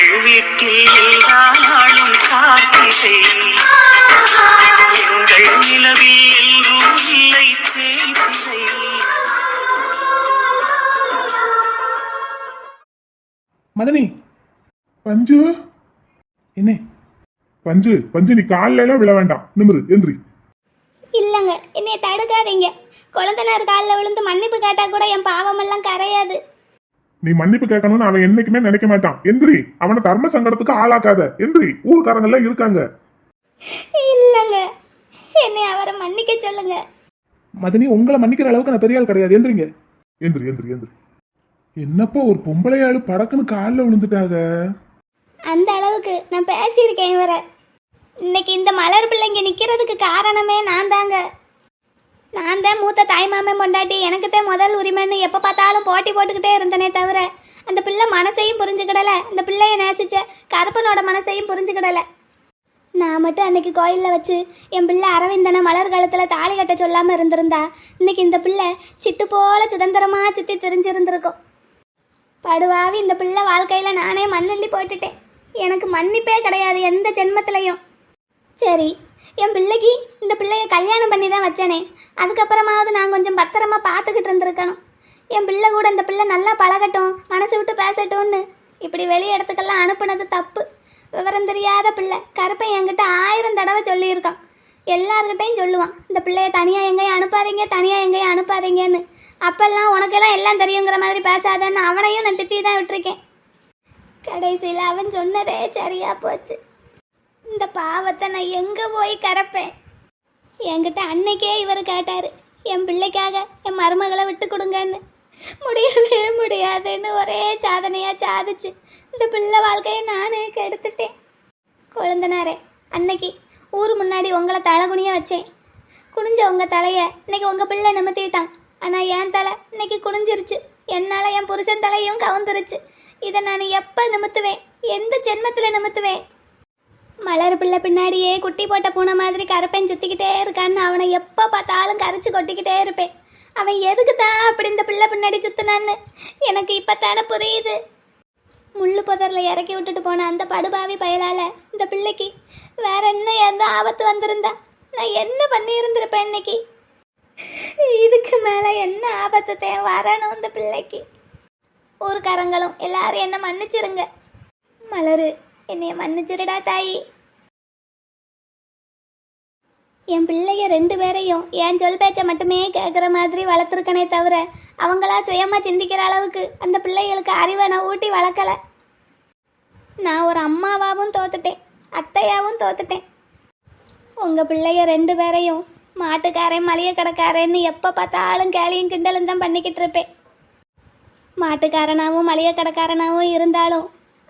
எங்கள் வீட்டில் எல்லா நாளும் காத்திரை. எங்கள் நிலவில் எல்லோரும் இல்லை தேய்திரை மதனி பஞ்சு. என்ன? பஞ்சு பஞ்சு நீ காலில எல்லாம் விழ வேண்டாம். நிமிரு எந்திரி. இல்லைங்க என்னைய தடுக்காதீங்க. குழந்தைனார் காலில் விழுந்து மன்னிப்பு கேட்டா கூட என் பாவமெல்லாம் கரையாது. நீ மன்னிப்பு கேட்கணும்னு அவன் என்னைக்குமே நினைக்க மாட்டான். எந்திரி அவனை தர்ம சங்கடத்துக்கு ஆளாக்காத. எந்திரி ஊர்க்காரங்க எல்லாம் இருக்காங்க. இல்லைங்க. என்னை அவரை மன்னிக்க சொல்லுங்க. மதனி உங்களை மன்னிக்கிற அளவுக்கு நான் பெரிய ஆள் கிடையாது. எந்திரிங்க. எந்திரி எந்திரி எந்திரி. என்னப்பா ஒரு பொம்பளை ஆளு படக்குன்னு காலில் விழுந்துட்டாங்க? அந்த அளவுக்கு நான் பேசியிருக்கேன் இவரை. இன்னைக்கு இந்த மலர் பிள்ளைங்க நிற்கிறதுக்கு காரணமே நான் தாங்க. நான் தான் மூத்த தாய்மாமன் பொண்டாட்டி. எனக்கு தான் முதல் உரிமைன்னு எப்போ பார்த்தாலும் போட்டி போட்டுக்கிட்டே இருந்தனே தவிர அந்த பிள்ளை மனசையும் புரிஞ்சுக்கிடலை. அந்த பிள்ளைய நேசிச்ச கருப்பனோட மனசையும் புரிஞ்சுக்கிடலை. நான் மட்டும் அன்னைக்கு கோயிலில் வச்சு என் பிள்ளை அரவிந்தனை மலர் காலத்தில் தாலி கட்ட சொல்லாமல் இருந்திருந்தா இன்னைக்கு இந்த பிள்ளை சிட்டு போல சுதந்திரமாக சுற்றி தெரிஞ்சிருந்திருக்கும். படுவாவி இந்த பிள்ளை வாழ்க்கையில் நானே மண்ணள்ளி போட்டுட்டேன். எனக்கு மன்னிப்பே கிடையாது எந்த ஜென்மத்திலையும். சரி என் பிள்ளைக்கு இந்த பிள்ளைய கல்யாணம் பண்ணி தான் வச்சேனே. அதுக்கப்புறமாவது நான் கொஞ்சம் பத்திரமா பார்த்துக்கிட்டு இருந்திருக்கணும். என் பிள்ளை கூட இந்த பிள்ளை நல்லா பழகட்டும் மனசு விட்டு பேசட்டும்னு. இப்படி வெளி இடத்துக்கெல்லாம் அனுப்புனது தப்பு. விவரம் தெரியாத பிள்ளை கருப்பன் என்கிட்ட ஆயிரம் தடவை சொல்லியிருக்கான். எல்லாருக்கிட்டையும் சொல்லுவான் இந்த பிள்ளைய தனியாக எங்கேயும் அனுப்பாதீங்க தனியாக எங்கேயும் அனுப்பாதீங்கன்னு. அப்பெல்லாம் உனக்கெல்லாம் எல்லாம் தெரியுங்கிற மாதிரி பேசாதன்னு அவனையும் நான் திட்டி தான் விட்டுருக்கேன். கடைசியில் அவன் சொன்னதே சரியா போச்சு. இந்த பாவத்தை நான் எங்கே போய் கறப்பேன் என்கிட்ட அன்னைக்கே இவர் கேட்டார் என் பிள்ளைக்காக என் மருமகளை விட்டு கொடுங்கன்னு. முடியவே முடியாதுன்னு ஒரே சாதனையாக சாதிச்சு இந்த பிள்ளை வாழ்க்கையை நானே கெடுத்துட்டேன். குழந்தனாரே அன்னைக்கு ஊர் முன்னாடி உங்களை தலை வச்சேன். குனிஞ்ச உங்கள் தலையை இன்னைக்கு உங்கள் பிள்ளை நிமித்திட்டான். ஆனால் என் தலை இன்னைக்கு குனிஞ்சிருச்சு. என்னால் என் புருஷன் தலையும் கவுந்துருச்சு. இதை நான் எப்போ நிமித்துவேன்? எந்த ஜென்மத்தில் நிமித்துவேன்? மலர் பிள்ளை பின்னாடியே குட்டி போட்ட பூனை மாதிரி கருப்பேன் சுற்றிக்கிட்டே இருக்கான்னு அவனை எப்போ பார்த்தாலும் கரைச்சி கொட்டிக்கிட்டே இருப்பேன். அவன் எதுக்கு தான் அப்படி இந்த பிள்ளை பின்னாடி சுற்றினான்னு எனக்கு இப்போ தானே புரியுது. முள்ளு புதரில் இறக்கி விட்டுட்டு போன அந்த படுபாவி பயலால் இந்த பிள்ளைக்கு வேற என்ன எந்த ஆபத்து வந்திருந்தா? நான் என்ன பண்ணியிருந்திருப்பேன் இன்னைக்கு? இதுக்கு மேலே என்ன ஆபத்து தே வரணும் இந்த பிள்ளைக்கு? ஊருக்காரங்களும் எல்லாரும் என்ன மன்னிச்சிருங்க. மலரு என்னைய மன்னிச்சிருடா தாயி. என் பிள்ளைய ரெண்டு பேரையும் என் சொல் பேச்சை மட்டுமே கேட்குற மாதிரி வளர்த்துருக்கனே தவிர அவங்களா சுயமாக சிந்திக்கிற அளவுக்கு அந்த பிள்ளைகளுக்கு அறிவை நான் ஊட்டி வளர்க்கலை. நான் ஒரு அம்மாவாகவும் தோத்துட்டேன் அத்தையாவும் தோத்துட்டேன். உங்கள் பிள்ளைய ரெண்டு பேரையும் மாட்டுக்காரன் மளிகை கடைக்காரன்னு எப்போ பார்த்தாலும் கேலியும் கிண்டலும் தான் பண்ணிக்கிட்டு இருப்பேன். மாட்டுக்காரனாகவும் மளிகை கடைக்காரனாகவும் இருந்தாலும்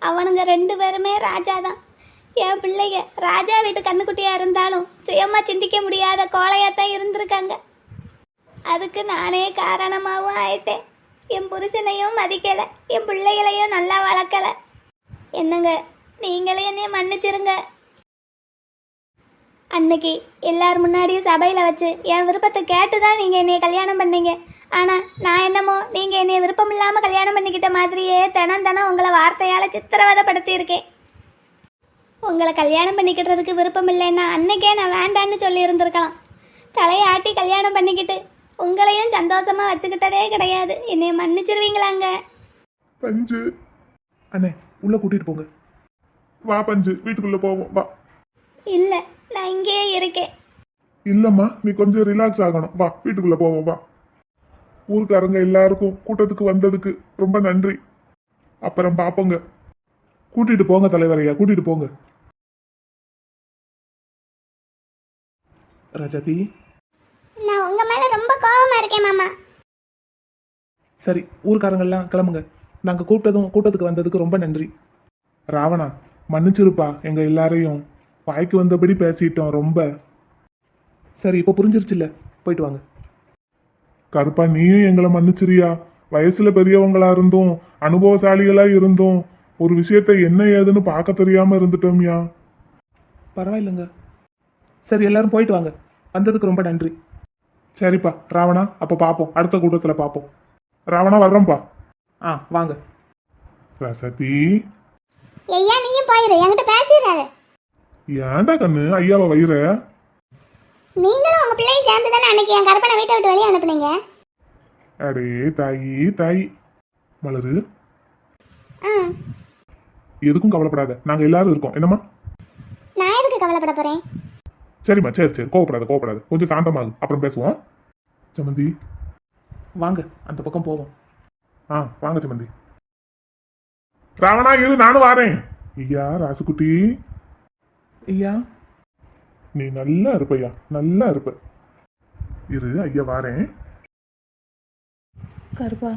அவனுங்க ரெண்டு பேருமே ராஜா தான் என் பிள்ளைங்க ராஜா வீட்டு கண்ணுக்குட்டியாக இருந்தாலும் சுயமாக சிந்திக்க முடியாத கோழையாக தான் இருந்திருக்காங்க. அதுக்கு நானே காரணமாகவும் ஆயிட்டேன். என் புருஷனையும் மதிக்கலை என் பிள்ளைகளையும் நல்லா வளர்க்கலை. என்னங்க நீங்களே என்னைய மன்னிச்சிருங்க. அன்னைக்கு எல்லார் முன்னாடியும் சபையில் வச்சு என் விருப்பத்தை கேட்டு தான் நீங்கள் என்னைய கல்யாணம் பண்ணீங்க. ஆனால் நான் என்னமோ நீங்கள் என்னைய விருப்பம் இல்லாமல் கல்யாணம் பண்ணிக்கிட்ட மாதிரியே தினம் தினம் உங்களை வார்த்தையால் சித்திரவதைப்படுத்தியிருக்கேன். உங்களை கல்யாணம் பண்ணிக்கிட்டுறதுக்கு விருப்பம் இல்லைன்னா அன்னைக்கே நான் வேண்டான்னு சொல்லி இருந்திருக்கலாம் தலையாட்டி கல்யாணம் பண்ணிக்கிட்டு உங்களையும் சந்தோஷமாக வச்சுக்கிட்டதே கிடையாது. என்னைய மன்னிச்சிருவீங்களாங்க? பஞ்சு. அண்ணே உள்ளே கூட்டிகிட்டு போங்க. வா பஞ்சு. வீட்டுக்குள்ளே போவோம். வா. இல்லை நான் இங்கேயே இருக்கேன். இல்லம்மா நீ கொஞ்சம் ரிலாக்ஸ் ஆகணும். வா வீட்டுக்குள்ள போவோம் வா. ஊருக்காரங்க எல்லாருக்கும் கூட்டத்துக்கு வந்ததுக்கு ரொம்ப நன்றி. அப்புறம் பாப்போங்க. கூட்டிட்டு போங்க தலைவரையா கூட்டிட்டு போங்க. ரஜதி? நான் உங்க மேல ரொம்ப கோவமா இருக்கேன் மாமா. சரி ஊர்க்காரங்கெல்லாம் கிளம்புங்க. நாங்க கூப்பிட்டதும் கூட்டத்துக்கு வந்ததுக்கு ரொம்ப நன்றி. ராவணா மன்னிச்சிருப்பா எங்க எல்லாரையும். வாய்க்கு வந்தபடி பேசிட்டோம் ரொம்ப. சரி இப்போ புரிஞ்சிருச்சுல்ல? போயிட்டு வாங்க. கருப்பா நீயும் எங்களை மன்னிச்சிரியா? வயசுல பெரியவங்களா இருந்தோம் அனுபவசாலிகளா இருந்தோம் ஒரு விஷயத்தை என்ன ஏதுன்னு பார்க்க தெரியாம இருந்துட்டோம்யா. பரவாயில்லைங்க. சரி எல்லாரும் போயிட்டு வாங்க. வந்ததுக்கு ரொம்ப நன்றி. சரிப்பா ராவணா அப்ப பாப்போம். அடுத்த கூட்டத்துல பாப்போம். ராவணா வர்றோம்ப்பா ஆ வாங்க. ரசதி. ஐயா நீயும் போயிரு. என்கிட்ட பேசிடுறாரு ஏன்டா கண்ணு? ஐயாவை வயிற? நீங்களும் உங்க பிள்ளையும் சேர்ந்து தானே அன்னைக்கு என் கருப்பனை வீட்டை விட்டு வெளியே அனுப்புனீங்க? அடே தாயி தாயி. மலரு. ஆ. எதுக்கும் கவலைப்படாத. நாங்க எல்லாரும் இருக்கோம். என்னம்மா? நான் எதுக்கு கவலைப்பட போறேன்? சரிம்மா சரி சரி. கோவப்படாத கோவப்படாத. கொஞ்சம் சாந்தமாகு. அப்புறம் பேசுவோம். சமந்தி. வாங்க அந்த பக்கம் போவோம். ஆ வாங்க சமந்தி. ராவணா இரு. நானும் வாரேன். ஐயா ராசுக்குட்டி. ஐயா. நீ நல்லா இருப்பையா நல்லா இருப்ப. இரு ஐயா வாரேன். கருப்பா.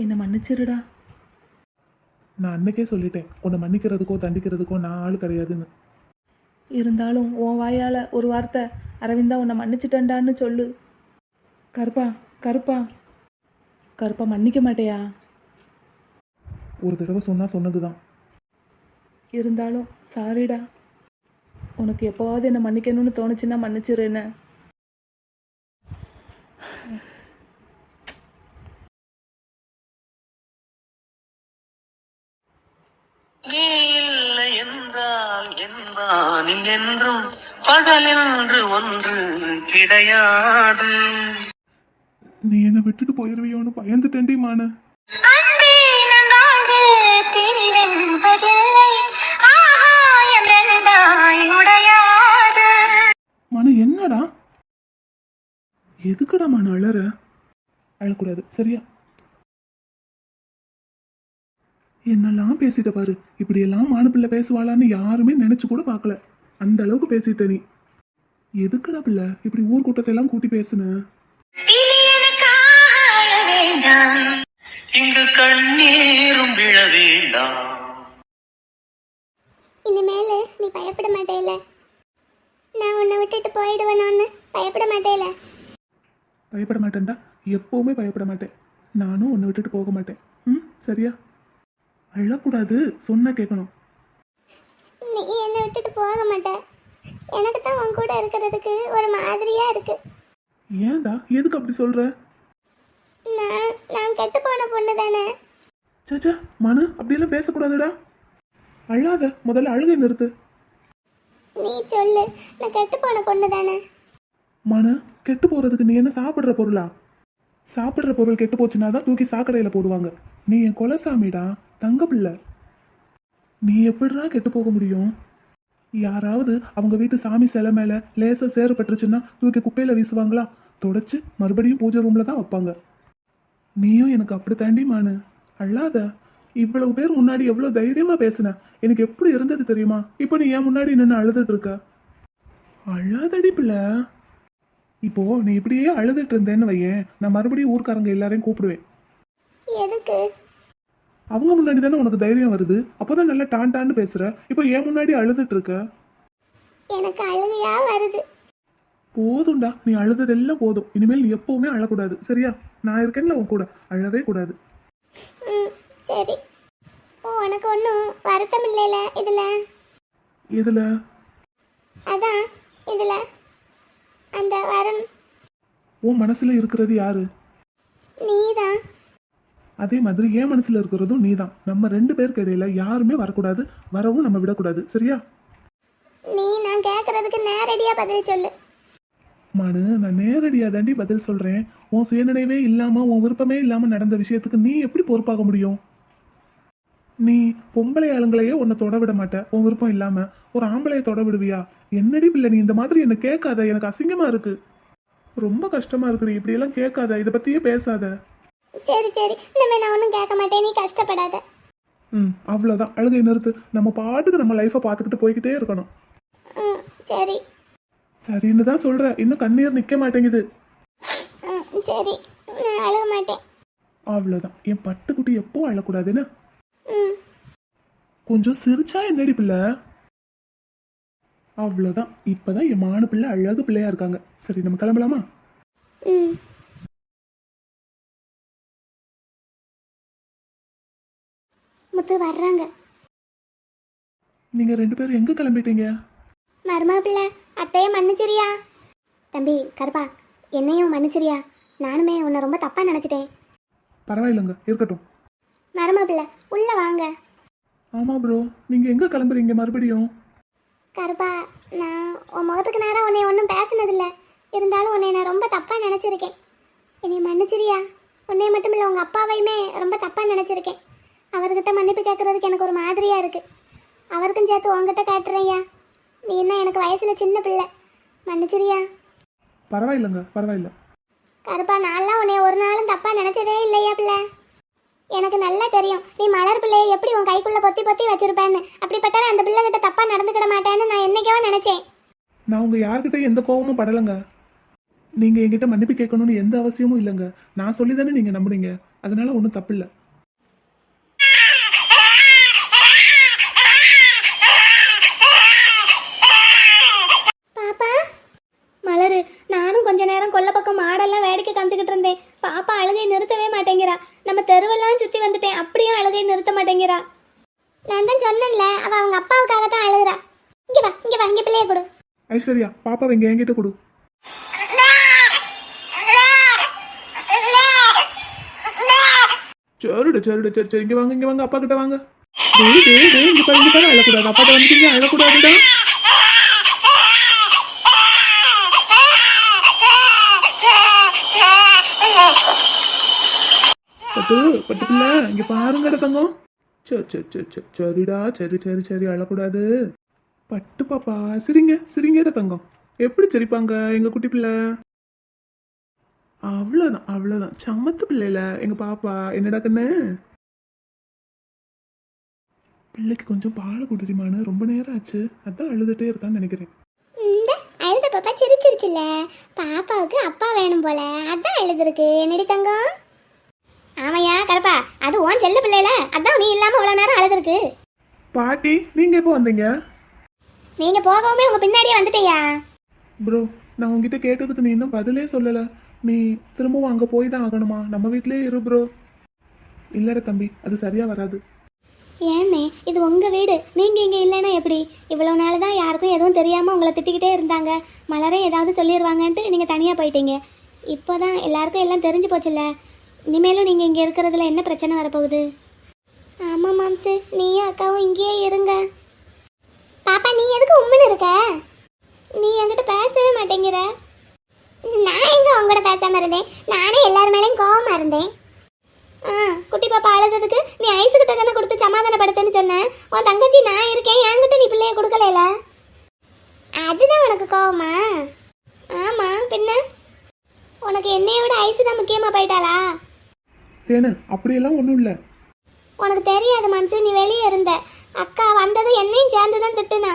என்னை மன்னிச்சிருடா. நான் அன்னைக்கே சொல்லிட்டேன் உன்னை மன்னிக்கிறதுக்கோ தண்டிக்கிறதுக்கோ நான் ஆள் கிடையாதுன்னு. இருந்தாலும் உன் வாயால் ஒரு வார்த்தை அரவிந்தா உன்னை மன்னிச்சிட்டேன்டான்னு சொல்லு. கருப்பா கருப்பா. கருப்பா மன்னிக்க மாட்டேயா? ஒரு தடவை சொன்னா சொன்னதுதான். இருந்தாலும் சாரிடா உனக்கு எப்போவாவது என்னை மன்னிக்கணும்னு தோணுச்சுன்னா மன்னிச்சிரு என்ன என்றும் பகலென்று ஒன்று கிடையாது. நீ என்னை விட்டுட்டு போயிருவியோன்னு பயந்துட்டேன்டி மானு. அன்பே திரிவென்பதில்லை ஆகாயம் ரெண்டாய் உடையாது மனு என்னடா? எதுக்குடா மனு அழற அழக்கூடாது சரியா? என்னெல்லாம் பேசிட்ட பாரு. இப்படியெல்லாம் மானு பிள்ளை பேசுவாளான்னு யாருமே நினைச்சு கூட பார்க்கல. அந்த அளவுக்கு பேசிட்ட நீ. எதுக்குடா பிள்ளை? இப்படி ஊர் கூட்டத்தை எல்லாம் கூட்டி பேசுன? இங்கு கண்ணீரும் விழ வேண்டாம். நீ பயப்பட மாட்டேல. நான் உன்னை விட்டுட்டு போயிடுவேனோன்னு பயப்பட மாட்டேல. பயப்பட மாட்டேன்டா. எப்பவுமே பயப்பட மாட்டேன். நானும் உன்னை விட்டுட்டு போக மாட்டேன். ம் சரியா? அழக்கூடாது சொன்னா கேட்கணும் நீ என்னை விட்டுட்டு போக மாட்ட. எனக்கு தான் உன் கூட இருக்கிறதுக்கு ஒரு மாதிரியா இருக்கு. ஏன்டா? எதுக்கு அப்படி சொல்ற? நான் நான் கெட்டு போன பொண்ணு தானே. சச்சா மனு அப்படியெல்லாம் பேசக்கூடாதுடா. அழாத முதல்ல அழுகை நிறுத்து. நீ சொல்லு நான் கெட்டு போன பொண்ணு தானே. மன கெட்டு போறதுக்கு நீ என்ன சாப்பிடுற பொருளா? சாப்பிடுற பொருள் கெட்டு போச்சுன்னா தான் தூக்கி சாக்கடையில போடுவாங்க. நீ என் கொலசாமிடா தங்க பிள்ளை. நீ எப்படிடா கெட்டு போக முடியும்? யாராவது அவங்க வீட்டு சாமி சிலை மேல லேசா சேறு பட்டுருச்சுன்னா தூக்கி குப்பையில வீசுவாங்களா? தொடச்சு மறுபடியும் பூஜை ரூம்ல தான் வைப்பாங்க. நீயும் எனக்கு அப்படி தாண்டி மானு. இவ்வளவு பேர் முன்னாடி எவ்வளவு தைரியமா பேசுன? எனக்கு எப்படி இருந்தது தெரியுமா? இப்போ நீ ஏன் முன்னாடி நின்று அழுதுட்டு இருக்க. அழாதடி பிள்ளை. இப்போ நீ இப்படியே அழுதுட்டு இருந்தேன்னு வையேன். நான் மறுபடியும் ஊர்க்காரங்க எல்லாரையும் கூப்பிடுவேன். எதுக்கு? அவங்க முன்னாடி தானே உனக்கு தைரியம் வருது? அப்போதான் நல்லா டான் டான்னு பேசுற. இப்போ ஏன் முன்னாடி அழுதுட்டு இருக்க. எனக்கு அழுகையா வருது. போதும்டா. நீ அழுததெல்லாம் போதும். இனிமேல் நீ எப்பவுமே அழக்கூடாது. சரியா? நான் இருக்கேன்ல உன் கூட. அழவே கூடாது. சரி. ஓ உனக்கு ஒன்றும் வருத்தம் இல்லைல இதில்? இதுல அதான் இதில். அந்த வருண். உன் மனசுல இருக்கிறது யாரு? நீ தான் அதே மாதிரி என் மனசுல இருக்கிறதும் நீதான். நம்ம ரெண்டு பேருக்கு இடையில யாருமே வரக்கூடாது வரவும் நம்ம விடக்கூடாது. சரியா? நீ நான் கேட்குறதுக்கு நேரடியாக பதில் சொல்லு. மனு நான் நேரடியா தாண்டி பதில் சொல்றேன். உன் சுயநினைவே இல்லாம உன் விருப்பமே இல்லாம நடந்த விஷயத்துக்கு நீ எப்படி பொறுப்பாக முடியும்? நீ பொம்பளை ஆளுங்களையே உன்னை தொட விட மாட்ட. உன் விருப்பம் இல்லாம ஒரு ஆம்பளைய தொட விடுவியா? என்னடி பிள்ளை நீ இந்த மாதிரி என்ன கேட்காத. எனக்கு அசிங்கமா இருக்கு. ரொம்ப கஷ்டமா இருக்குடி இப்படி எல்லாம் கேட்காத. இதை பத்தியே பேசாத. சரி சரி. இனிமேல் நான் ஒன்றும் கேட்க மாட்டேன். நீ கஷ்டப்படாத. ம் அவ்வளோதான் அழுகை நிறுத்து. நம்ம பாட்டுக்கு நம்ம லைஃப்பை பார்த்துக்கிட்டு போய்கிட்டே இருக்கணும். ம் சரி. சரின்னு தான் சொல்ற. இன்னும் கண்ணீர் நிக்க மாட்டேங்குது. ம் சரி. நான் அழுக மாட்டேன். அவ்வளோதான் என் பட்டுக்குட்டி எப்போ அழக்கூடாதுன்னு. கொஞ்சம் சிரிச்சா என்னடி பிள்ளை? அவ்வளோதான் இப்பதான் என் மான பிள்ளை அழகு பிள்ளையா இருக்காங்க. சரி நம்ம கிளம்பலாமா? ம். முத்து வர்றாங்க. நீங்க ரெண்டு பேரும் எங்க கிளம்பிட்டீங்க? மருமா பிள்ளை அத்தையை மன்னிச்சிரியா? தம்பி கருப்பா என்னையும் மன்னிச்சிரியா? நானுமே உன்னை ரொம்ப தப்பாக நினச்சிட்டேன். பரவாயில்லைங்க இருக்கட்டும். மருமப்பிள்ளை உள்ள வாங்க. ஆமா ப்ரோ நீங்க எங்க கிளம்புறீங்க மறுபடியும்? கருப்பா நான் உன் முகத்துக்கு நேரம் உன்னை ஒன்றும் பேசினதில்ல. இருந்தாலும் உன்னை நான் ரொம்ப தப்பாக நினச்சிருக்கேன். என்னை மன்னிச்சிரியா? உன்னை மட்டும் இல்லை உங்கள் அப்பாவையுமே ரொம்ப தப்பாக நினச்சிருக்கேன். அவர்கிட்ட மன்னிப்பு கேட்குறதுக்கு எனக்கு ஒரு மாதிரியாக இருக்குது அவருக்கும் சேர்த்து உங்ககிட்ட கேட்டுறேன்யா. நீ என்ன எனக்கு வயசில் சின்ன பிள்ளை. மன்னிச்சிரியா? பரவாயில்லைங்க பரவாயில்ல. கருப்பா நான்லாம் உன்னை ஒரு நாளும் தப்பாக நினச்சதே இல்லையா பிள்ளை? எனக்கு நல்லா தெரியும். நீ மலர் பிள்ளையை எப்படி உன் கைக்குள்ளே பொத்தி பொத்தி வச்சிருப்பேன்னு. அப்படிப்பட்டவன் அந்த பிள்ளை கிட்ட தப்பாக நடந்துக்கிட மாட்டேன்னு நான் என்னைக்கோ நினச்சேன். நான் உங்க யார்கிட்ட எந்த கோவமும் படலைங்க. நீங்க என்கிட்ட மன்னிப்பு கேட்கணும்னு எந்த அவசியமும் இல்லைங்க. நான் சொல்லி தானே நீங்க நம்புனீங்க. அதனால ஒன்றும் தப்பு இல்லை பாப்பா மலரு நானும் கொஞ்ச நேரம் கொள்ள பக்கம் மாடெல்லாம் வேடிக்கை காமிச்சுக்கிட்டு இருந்தேன். பாப்பா அழுகை நிறுத்தவே மாட்டேங்கிறா. நம்ம தெருவெல்லாம் சுற்றி வந்துட்டேன். அப்படியும் அழுகை நிறுத்த மாட்டேங்கிறா. நான் தான் சொன்னேன்ல அவ அவங்க அப்பாவுக்காக தான் அழுகுறா. இங்க வா இங்க வா இங்க பிள்ளைய கொடு. ஐஸ்வர்யா பாப்பா இங்க என்கிட்ட கொடு. சரிடு சரிடு சரி சரி இங்க வாங்க இங்க வாங்க அப்பா கிட்ட வாங்க. டேய் டேய் டேய் இங்க பாரு இங்க பாரு அழக்கூடாது. அப்பாட்ட வந்துட்டீங்க அழக்கூடாதுடா. பட்டு பட்டு பிள்ளை இங்க பாருங்கடா தங்கம். சரி சரி சரி சரி சரிடா சரி சரி சரி அழக்கூடாது. பட்டு பாப்பா சிரிங்க சிரிங்கடா தங்கம். எப்படி சிரிப்பாங்க எங்க குட்டி பிள்ளை? அவ்வளோதான் அவ்வளோதான் சமத்து பிள்ளைல எங்க பாப்பா என்னடா கண்ணு? பிள்ளைக்கு கொஞ்சம் பால் குடிரிமான்னு ரொம்ப நேரம் ஆச்சு. அதான் அழுதுட்டே இருக்கான்னு நினைக்கிறேன். அழுத பாப்பா சிரிச்சிருச்சுல பாப்பாவுக்கு அப்பா வேணும் போல. அதான் அழுதுருக்கு. என்னடி தங்கம்? ஆமையா கருப்பா அது உன் செல்ல பிள்ளைல? அதான் நீ இல்லாம இவ்வளவு நேரம் அழுதுருக்கு. பாட்டி நீங்க எப்போ வந்தீங்க? நீங்க போகவுமே உங்க பின்னாடியே வந்துட்டீயா? ப்ரோ நான் உங்ககிட்ட கேட்டதுக்கு நீ இன்னும் பதிலே சொல்லல. நீ திரும்பவும் அங்க போய் தான் ஆகணுமா? நம்ம வீட்லயே இரு ப்ரோ. இல்லடா தம்பி அது சரியா வராது. ஏன்னே இது உங்க வீடு. நீங்க இங்க இல்லைன்னா எப்படி? இவ்வளவு நாள் தான் யாருக்கும் எதுவும் தெரியாம உங்களை திட்டிக்கிட்டே இருந்தாங்க. மலரே ஏதாவது சொல்லிடுவாங்கன்ட்டு நீங்க தனியா போயிட்டீங்க. இப்போதான் எல்லாருக்கும் எல்லாம் தெரிஞ்சு போச்சுல்ல. இனிமேலும் நீங்க இங்க இருக்கிறதுல என்ன பிரச்சனை வரப்போகுது? ஆமா மாம்சு நீயும் அக்காவும் இங்கேயே இருங்க. பாப்பா நீ எதுக்கு உம்முன்னு இருக்க? நீ என்கிட்ட பேசவே மாட்டேங்கிற. நான் எங்க உங்ககிட்ட பேசாம இருந்தேன்? நானே எல்லார் மேலேயும் கோவமா இருந்தேன். ஆ குட்டி பாப்பா அழுததுக்கு நீ ஐஸு கிட்ட தானே கொடுத்து சமாதானப்படுத்துன்னு சொன்னேன் உன் தங்கச்சி நான் இருக்கேன் என்கிட்ட நீ பிள்ளைய கொடுக்கல அதுதான் உனக்கு கோவமா? ஆமா பின்ன? உனக்கு என்னைய விட ஐஸு தான் முக்கியமா போயிட்டாளா? தேனு அப்படியெல்லாம் ஒன்றும் இல்லை. உனக்கு தெரியாது மனசு நீ வெளியே இருந்த. அக்கா வந்ததும் என்னையும் சேர்ந்து தான் திட்டுனா.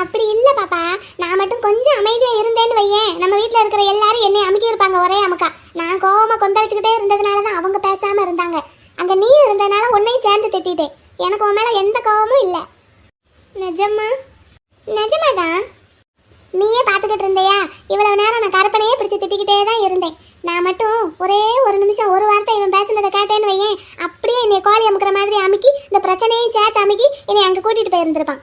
அப்படி இல்லை பாப்பா. நான் மட்டும் கொஞ்சம் அமைதியாக இருந்தேன்னு வையேன். நம்ம வீட்டில் இருக்கிற எல்லாரும் என்னை அமுக்கி இருப்பாங்க ஒரே அமுக்கா. நான் கோவமாக கொந்தளிச்சுக்கிட்டே இருந்ததுனால தான் அவங்க பேசாமல் இருந்தாங்க. அங்கே நீ இருந்தனால உன்னையும் சேர்ந்து திட்டிட்டேன். எனக்கு உன் மேலே எந்த கோவமும் இல்லை. நிஜமா நிஜமாதான். நீயே பார்த்துக்கிட்டு இருந்தையா? இவ்வளவு நேரம் நான் கற்பனையே பிடிச்சி திட்டிக்கிட்டே தான் இருந்தேன். நான் மட்டும் ஒரே ஒரு நிமிஷம் ஒரு வார்த்தை இவன் பேசுனதை கேட்டேன்னு வையேன். அப்படியே என்னை கோழி அமுக்கிற மாதிரி அமுக்கி இந்த பிரச்சனையும் சேர்த்து அமுக்கி என்னை அங்கே கூட்டிகிட்டு போயிருந்திருப்பான்.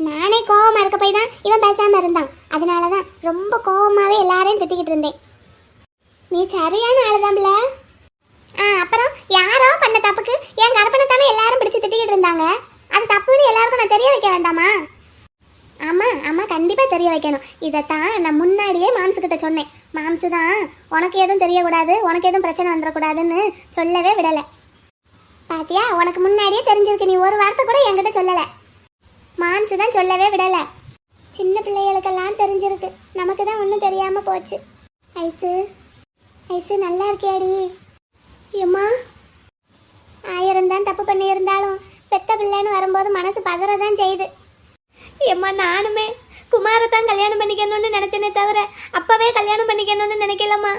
நானே கோவமாக இருக்க போய் தான் இவன் பேசாமல் இருந்தான். அதனால தான் ரொம்ப கோவமாகவே எல்லாரையும் திட்டிக்கிட்டு இருந்தேன். நீ சரியான ஆளுதான்ல. ஆ அப்புறம் யாரோ பண்ண தப்புக்கு என் கற்பனை தானே எல்லாரும் பிடிச்சி திட்டிக்கிட்டு இருந்தாங்க? அது தப்புன்னு எல்லாருக்கும் நான் தெரிய வைக்க வேண்டாமா? ஆமாம் ஆமாம் கண்டிப்பாக தெரிய வைக்கணும். இதைத்தான் நான் முன்னாடியே மாம்சுக்கிட்ட சொன்னேன். மாம்சு தான் உனக்கு எதுவும் தெரியக்கூடாது உனக்கு எதுவும் பிரச்சனை வந்துடக்கூடாதுன்னு சொல்லவே விடலை. பாத்தியா உனக்கு முன்னாடியே தெரிஞ்சிருக்கு நீ ஒரு வார்த்தை கூட என்கிட்ட சொல்லலை. மாம்சு தான் சொல்லவே விடலை. சின்ன பிள்ளைகளுக்கெல்லாம் தெரிஞ்சிருக்கு. நமக்கு தான் ஒன்றும் தெரியாமல் போச்சு. ஐசு ஐசு நல்லா இருக்கியாடி? ஏம்மா ஆயிரம் தான் தப்பு பண்ணியிருந்தாலும் பெத்த பிள்ளைன்னு வரும்போது மனசு பதறதான் செய்யுது. ஏம்மா நானுமே குமாரை தான் கல்யாணம் பண்ணிக்கணும்னு நினைச்சேனே தவிர அப்பவே கல்யாணம் பண்ணிக்கணும்னு நினைக்கலம்மா.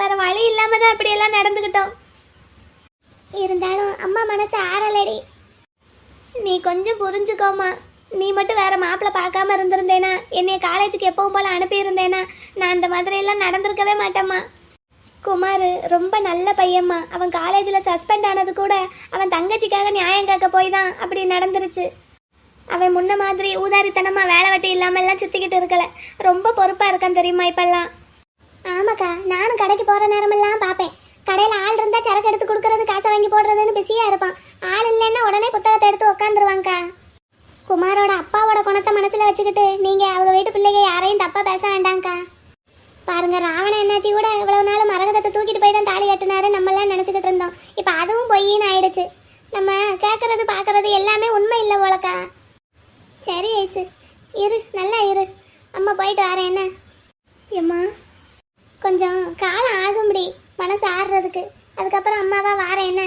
வேற வழி இல்லாம தான் அப்படியெல்லாம் நடந்துக்கிட்டோம். இருந்தாலும் அம்மா மனசு ஆறலடி. நீ கொஞ்சம் புரிஞ்சுக்கோமா நீ மட்டும் வேற மாப்பிள்ளை பார்க்காம இருந்திருந்தேனா என்னைய காலேஜுக்கு எப்பவும் போல அனுப்பியிருந்தேனா நான் அந்த மாதிரி எல்லாம் நடந்திருக்கவே மாட்டேம்மா. குமார் ரொம்ப நல்ல பையம்மா அவன் காலேஜில் சஸ்பெண்ட் ஆனது கூட அவன் தங்கச்சிக்காக நியாயம் கேட்க போய் தான் அப்படி நடந்துருச்சு. அவன் முன்ன மாதிரி ஊதாரித்தனமா வேலை வெட்டி இல்லாம எல்லாம் சுத்திக்கிட்டு இருக்கல. ரொம்ப பொறுப்பா இருக்கான் தெரியுமா இப்பெல்லாம்? ஆமாக்கா நானும் கடைக்கு போற நேரமெல்லாம் பார்ப்பேன். கடையில் ஆள் இருந்தா சரக்கு எடுத்து கொடுக்கறது காசை வாங்கி போடுறதுன்னு பிஸியா இருப்பான். ஆள் இல்லைன்னா உடனே புத்தகத்தை எடுத்து உட்காந்துருவாங்கக்கா குமாரோட அப்பாவோட குணத்தை மனசுல வச்சுக்கிட்டு நீங்க அவங்க வீட்டு பிள்ளைங்க யாரையும் தப்பா பேச வேண்டாம்க்கா பாருங்க ராவண என்னாச்சி கூட இவ்வளவு நாள் மரகதத்தை தூக்கிட்டு போய் தான் தாலி கட்டினாரு நம்ம எல்லாம் நினைச்சுக்கிட்டு இருந்தோம் இப்போ அதுவும் பொய்யின்னு ஆயிடுச்சு நம்ம கேட்கறது பார்க்கறது எல்லாமே உண்மை இல்லை போலக்கா சரி ஐசு இரு நல்லா இரு அம்மா போயிட்டு வரேன் என்ன ஏம்மா கொஞ்சம் காலம் ஆகும்படி மனசு ஆடுறதுக்கு அதுக்கப்புறம் அம்மாவா வாரேன் என்ன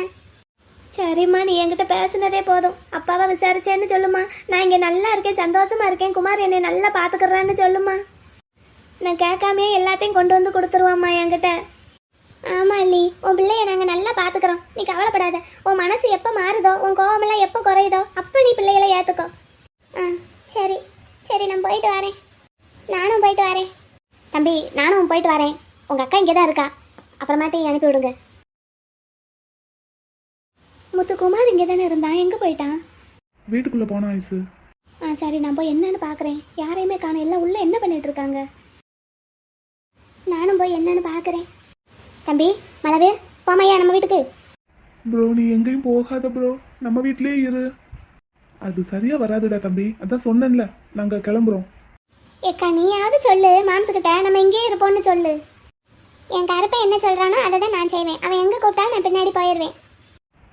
சரிம்மா நீ என்கிட்ட பேசுனதே போதும் அப்பாவை விசாரிச்சேன்னு சொல்லுமா நான் இங்கே நல்லா இருக்கேன் சந்தோஷமா இருக்கேன். குமார் என்னை நல்லா பார்த்துக்கிறான்னு சொல்லுமா. நான் கேட்காமே எல்லாத்தையும் கொண்டு வந்து கொடுத்துருவாம்மா என்கிட்ட. ஆமா அள்ளி உன் பிள்ளைய நாங்கள் நல்லா பார்த்துக்குறோம் நீ கவலைப்படாத. உன் மனசு எப்போ மாறுதோ உன் கோவமெல்லாம் எப்போ குறையுதோ அப்போ நீ பிள்ளைகளை ஏற்றுக்கோ ஆ சரி. சரி நான் போயிட்டு வரேன். நானும் போயிட்டு வரேன். தம்பி நானும் போயிட்டு வரேன். உங்கள் அக்கா இங்கே தான் இருக்கா. அப்புறமாட்டி அனுப்பி விடுங்க. முத்துக்குமார் இங்கே தானே இருந்தான். எங்கே போயிட்டான்? வீட்டுக்குள்ளே போனான் ஐசு. ஆ சரி நான் போய் என்னன்னு பார்க்குறேன். யாரையுமே காணோம். எல்லாம் உள்ளே என்ன பண்ணிட்டு இருக்காங்க நானும் போய் என்னன்னு பார்க்குறேன். தம்பி மலரு போமையா நம்ம வீட்டுக்கு. ப்ரோ நீ எங்கேயும் போகாத ப்ரோ. நம்ம வீட்லயே இரு. அது சரியா வராதுடா தம்பி. அதான் சொன்னேன்ல நாங்க கிளம்புறோம். ஏக்கா நீயாவது சொல்லு. மாம்சுக்கிட்ட நம்ம இங்கேயே இருப்போம்னு சொல்லு. என் கருப்பை என்ன சொல்கிறானோ அதை தான் நான் செய்வேன். அவன் எங்கே கூப்பிட்டாலும் நான் பின்னாடி போயிடுவேன்.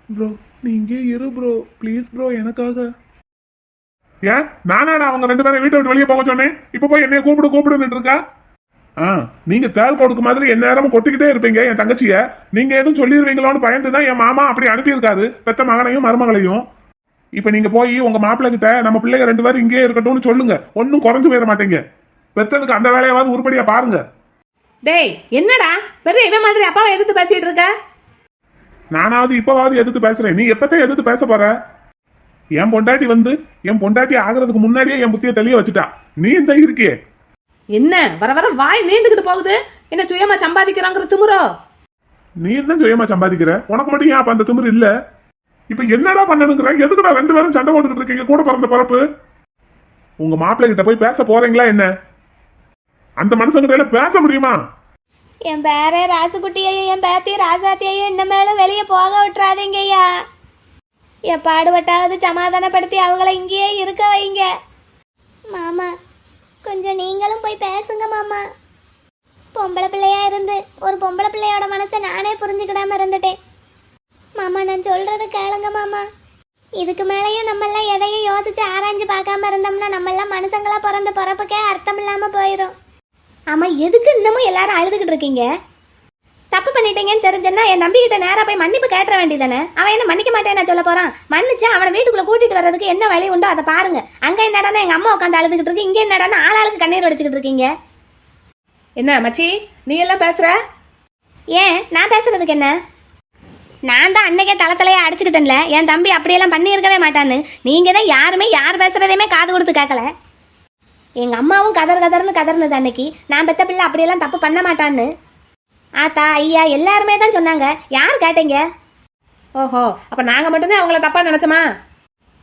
ப்ரோ நீ இங்கே இரு ப்ரோ. ப்ளீஸ் ப்ரோ எனக்காக. ஏன்? நானாடா அவங்க ரெண்டு பேரும் வீட்டை விட்டு வெளியே போக சொன்னேன். இப்போ போய் என்னைய கூப்பிடு கூப்பிடுன்னு இருக்கா? ஆ நீங்க தேல் கொடுக்கு மாதிரி என் நேரமும் கொட்டிக்கிட்டே இருப்பீங்க என் தங்கச்சிய. நீங்க எதுவும் சொல்லிடுவீங்களோன்னு பயந்து தான் என் மாமா அப்படி அனுப்பியிருக்காரு பெத்த மகனையும் மருமகளையும். இப்போ நீங்க போய் உங்க மாப்பிள்ளை கிட்ட நம்ம பிள்ளைங்க ரெண்டு பேரும் இங்கேயே இருக்கட்டும்னு சொல்லுங்க. ஒன்றும் குறைஞ்சு போயிட மாட்டீங்க. பெத்ததுக்கு அந்த வேலையாவது உருப்படியா பாருங்க. டேய் என்னடா? பெரிய இவன் மாதிரி அப்பாவை எதிர்த்து பேசிட்டு இருக்க? நானாவது இப்பவாவது எதிர்த்து பேசுறேன். நீ எப்பத்தான் எதிர்த்து பேச போற? என் பொண்டாட்டி வந்து என் பொண்டாட்டி ஆகுறதுக்கு முன்னாடியே என் புத்திய தெளிய வச்சுட்டா. நீ இந்த இருக்கியே. என்ன? வர வர வாய் நீண்டுகிட்டு போகுது. என்ன சுயமா சம்பாதிக்கிறாங்கிற திமுறோ? நீ தான் சுயமா சம்பாதிக்கிற? உனக்கு மட்டும் ஏன் அப்ப அந்த திமிரு இல்ல? இப்ப என்னடா பண்ணணுங்கிற? எதுக்குடா ரெண்டு பேரும் சண்டை போட்டுக்கிட்டு இருக்கீங்க? கூட பிறந்த பிறப்பு. உங்க மாப்பிள்ளை கிட்ட போய் பேச போறீங்களா என்ன? அந்த மனுஷங்கிட்ட பேச முடியுமா? என் பேரே ராசுக்குட்டியையும் என் பேத்தியும் ராசாத்தியையும் இந்த மேலும் வெளியே போக விட்டுறாதீங்க எப்பாடுபட்டாவது சமாதானப்படுத்தி அவங்கள இங்கேயே இருக்க வைங்க. மாமா கொஞ்சம் நீங்களும் போய் பேசுங்க மாமா. பொம்பளை பிள்ளையா இருந்து ஒரு பொம்பளை பிள்ளையோட மனசை நானே புரிஞ்சுக்கிடாம இருந்துட்டேன். மாமா நான் சொல்றது கேளுங்க மாமா. இதுக்கு மேலேயும் நம்மெல்லாம் எதையும் யோசிச்சு ஆராய்ஞ்சு பார்க்காம இருந்தோம்னா நம்மெல்லாம் மனுஷங்களா பிறந்த பிறப்புக்கே அர்த்தம் இல்லாம போயிடும் ஆமா எதுக்கு இன்னமும் எல்லாரும் அழுதுகிட்டு இருக்கீங்க? தப்பு பண்ணிட்டீங்கன்னு தெரிஞ்சேன்னா என் தம்பி கிட்ட நேரா போய் மன்னிப்பு கேட்டுற வேண்டியதானே அவன் என்ன மன்னிக்க மாட்டேன்னு சொல்ல போறான்? மன்னிச்சு அவனை வீட்டுக்குள்ள கூட்டிட்டு வர்றதுக்கு என்ன வழி உண்டோ அதை பாருங்க. அங்க என்னடானா எங்க அம்மா உட்காந்து அழுதுகிட்டு இருக்கு. இங்க என்னடானா ஆளாளுக்கு கண்ணீர் வடிச்சுக்கிட்டு இருக்கீங்க. என்ன மச்சி நீ எல்லாம் பேசுற? ஏன்? நான் பேசுறதுக்கு என்ன? நான் தான் அன்னைக்கே தளத்தலையே அடிச்சுக்கிட்டேன்ல. என் தம்பி அப்படியெல்லாம் பண்ணியிருக்கவே மாட்டான்னு. நீங்க தான் யாருமே யார் பேசுறதையுமே காது கொடுத்து கேட்கல. எங்க அம்மாவும் கதர் கதர்னு கதர்னது அன்னைக்கு. நான் பெத்த பிள்ளை அப்படியெல்லாம் தப்பு பண்ண மாட்டான்னு. ஆத்தா ஐயா எல்லாருமே தான் சொன்னாங்க. யார் கேட்டீங்க? ஓஹோ அப்ப நாங்க மட்டும்தான் அவங்கள தப்பா நினைச்சோமா?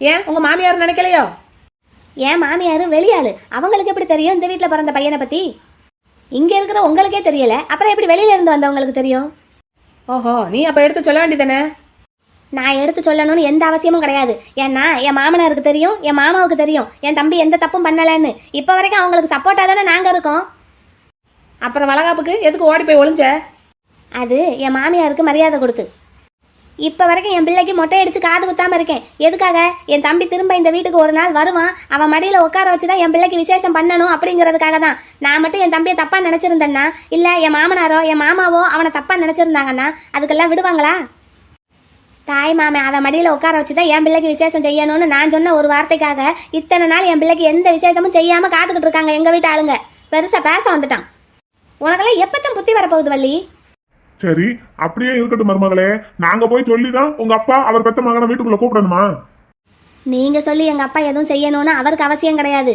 ஏன் உங்க மாமியார் நினைக்கலையோ? ஏன் மாமியாரும் வெளியாளு. அவங்களுக்கு எப்படி தெரியும் இந்த வீட்டில் பிறந்த பையனை பத்தி? இங்க இருக்கிற உங்களுக்கே தெரியல. அப்புறம் எப்படி வெளியில இருந்து வந்தவங்களுக்கு தெரியும்? ஓஹோ நீ அப்ப எடுத்து சொல்ல வேண்டியதானே நான் எடுத்து சொல்லணும்னு எந்த அவசியமும் கிடையாது. ஏன்னா என் மாமனாருக்கு தெரியும் என் மாமாவுக்கு தெரியும். என் தம்பி எந்த தப்பும் பண்ணலைன்னு. இப்போ வரைக்கும் அவங்களுக்கு சப்போர்ட்டாக தானே நாங்கள் இருக்கோம்? அப்புறம் வளகாப்புக்கு எதுக்கு ஓடி போய் ஒளிஞ்ச? அது என் மாமியாருக்கு மரியாதை கொடுத்து. இப்போ வரைக்கும் என் பிள்ளைக்கு மொட்டை அடிச்சு காது குத்தாமல் இருக்கேன். எதுக்காக? என் தம்பி திரும்ப இந்த வீட்டுக்கு ஒரு நாள் வருவான். அவன் மடியில் உட்கார வச்சு தான் என் பிள்ளைக்கு விசேஷம் பண்ணணும் அப்படிங்கிறதுக்காக தான். நான் மட்டும் என் தம்பியை தப்பாக நினச்சிருந்தேன்னா இல்லை என் மாமனாரோ என் மாமாவோ அவனை தப்பாக நினச்சிருந்தாங்கன்னா அதுக்கெல்லாம் விடுவாங்களா? தாய் மாமே அவன் மடியில் உட்கார வச்சு தான் என் பிள்ளைக்கு விசேஷம் செய்யணும்னு நான் சொன்ன ஒரு வார்த்தைக்காக இத்தனை நாள் என் பிள்ளைக்கு எந்த விசேஷமும் செய்யாமல் காத்துக்கிட்டு இருக்காங்க எங்கள் வீட்டு ஆளுங்க. பெருசாக பேச வந்துட்டான். உனக்கெல்லாம் எப்பத்தான் புத்தி வரப்போகுது வள்ளி? சரி அப்படியே இருக்கட்டும் மருமகளே. நாங்க போய் சொல்லிதான் உங்க அப்பா அவர் பெத்த மகனை வீட்டுக்குள்ள கூப்பிடணுமா? நீங்க சொல்லி எங்க அப்பா எதுவும் செய்யணும்னு அவருக்கு அவசியம் கிடையாது.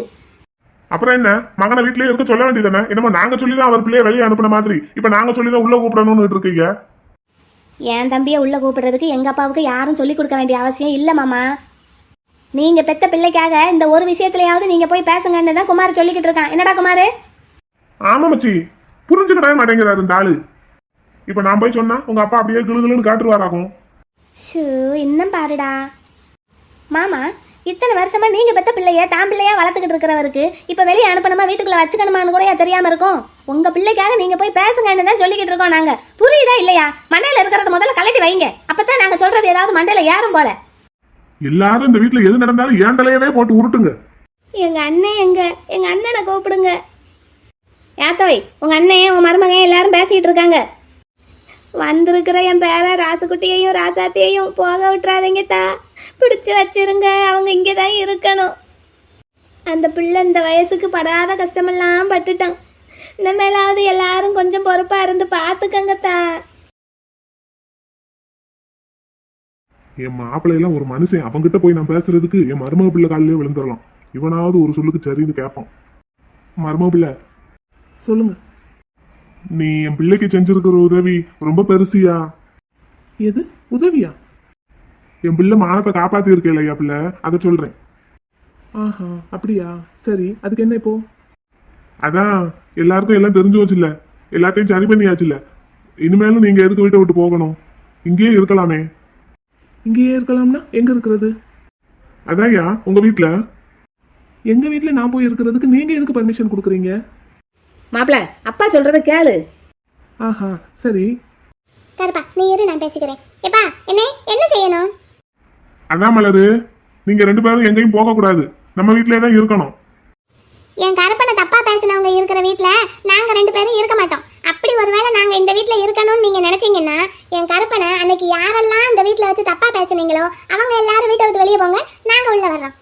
அப்புறம் என்ன? மகனை வீட்லயே இருக்க சொல்ல வேண்டியதானே என்னமோ நாங்க சொல்லிதான் அவர் பிள்ளைய வெளியே அனுப்புன மாதிரி. இப்ப நாங்க சொல்லிதான் உள்ள கூப்பிடணும்னு இருக்கீங்க. என் தம்பியை உள்ள கூப்பிடுறதுக்கு எங்க அப்பாவுக்கு யாரும் சொல்லி கொடுக்க வேண்டிய அவசியம் இல்ல மாமா. நீங்க பெத்த பிள்ளைக்காக இந்த ஒரு விஷயத்துலயாவது நீங்க போய் பேசுங்கன்னு தான் குமார் சொல்லிக்கிட்டு இருக்கான். என்னடா குமாரு? ஆமா மச்சி. புரிஞ்சுக்கிடவே மாட்டேங்கிறாரு இந்த ஆளு. இப்ப நான் போய் சொன்னா உங்க அப்பா அப்படியே கிளுகிளுன்னு காட்டுருவாராகும். ஷூ இன்னும் பாருடா. மாமா இத்தனை வருஷமா நீங்க பெத்த பிள்ளைய தான் பிள்ளையா வளர்த்துக்கிட்டு இருக்கிறவருக்கு இப்ப வெளியே அனுப்பணுமா வீட்டுக்குள்ள வச்சுக்கணுமான்னு கூட தெரியாம இருக்கும்? உங்க பிள்ளைக்காக நீங்க போய் பேசுங்கன்னு தான் சொல்லிக்கிட்டு இருக்கோம் நாங்க. புரியுதா இல்லையா? மண்டையில இருக்கிறத முதல்ல கலட்டி வைங்க. அப்பதான் நாங்க சொல்றது ஏதாவது மண்டையில ஏறும் போல. எல்லாரும் இந்த வீட்டுல எது நடந்தாலும் ஏன் தலையவே போட்டு உருட்டுங்க. எங்க அண்ணன் எங்க? எங்க அண்ணனை கூப்பிடுங்க. ஏத்தோய் உங்க அண்ணன் உன் மருமகன் எல்லாரும் பேசிட்டு இருக்காங்க. வந்திருக்கிற என் பேர ராசுக்குட்டியையும் ராசாத்தியையும் போக விட்டுறாதீங்க தா. பிடிச்சு வச்சிருங்க. அவங்க இங்கே தான் இருக்கணும். அந்த பிள்ளை இந்த வயசுக்கு படாத கஷ்டமெல்லாம் பட்டுட்டான். இனிமேலாவது எல்லாரும் கொஞ்சம் பொறுப்பாக இருந்து பார்த்துக்கங்க தா. என் மாப்பிள்ளையெல்லாம் ஒரு மனுஷன். அவங்ககிட்ட போய் நான் பேசுறதுக்கு என் மருமக பிள்ளை காலிலே விழுந்துடலாம். இவனாவது ஒரு சொல்லுக்கு சரின்னு கேட்பான். மருமக பிள்ளை சொல்லுங்க. நீ என் பிள்ளைக்கு செஞ்சிருக்கிற உதவி ரொம்ப பெருசியா? எது? உதவியா? என் பிள்ளை மானத்தை காப்பாத்தி இருக்கேன் ஐயா பிள்ளை? அதை சொல்றேன். ஆஹா அப்படியா? சரி அதுக்கு என்ன இப்போ? அதான் எல்லாருக்கும் எல்லாம் தெரிஞ்சு வச்சுல எல்லாத்தையும் சரி பண்ணியாச்சுல இனிமேலும் நீங்க எதுக்கு வீட்டை விட்டு போகணும்? இங்கேயே இருக்கலாமே. இங்கேயே இருக்கலாம்னா எங்க இருக்கிறது? அதான்யா உங்க வீட்ல? எங்க வீட்ல நான் போய் இருக்கிறதுக்கு நீங்க எதுக்கு பர்மிஷன் கொடுக்குறீங்க? மாப்பிள அப்பா சொல்றத கேளு. ஆஹா சரி. கருப்பா நீ இரு நான் பேசிக்கிறேன். எப்பா என்ன என்ன செய்யணும்? அதான் மலரு நீங்க ரெண்டு பேரும் எங்கேயும் போக கூடாது நம்ம வீட்லயே தான் இருக்கணும். என் கருப்பனை தப்பா பேசினவங்க இருக்கிற வீட்ல நாங்க ரெண்டு பேரும் இருக்க மாட்டோம். அப்படி ஒருவேளை நாங்க இந்த வீட்ல இருக்கணும்னு நீங்க நினைச்சீங்கன்னா என் கருப்பனை அன்னைக்கு யாரெல்லாம் இந்த வீட்ல வச்சு தப்பா பேசுனீங்களோ அவங்க எல்லாரும் வீட்டை விட்டு வெளியே போங்க நாங்க உள்ள வர்றோம்.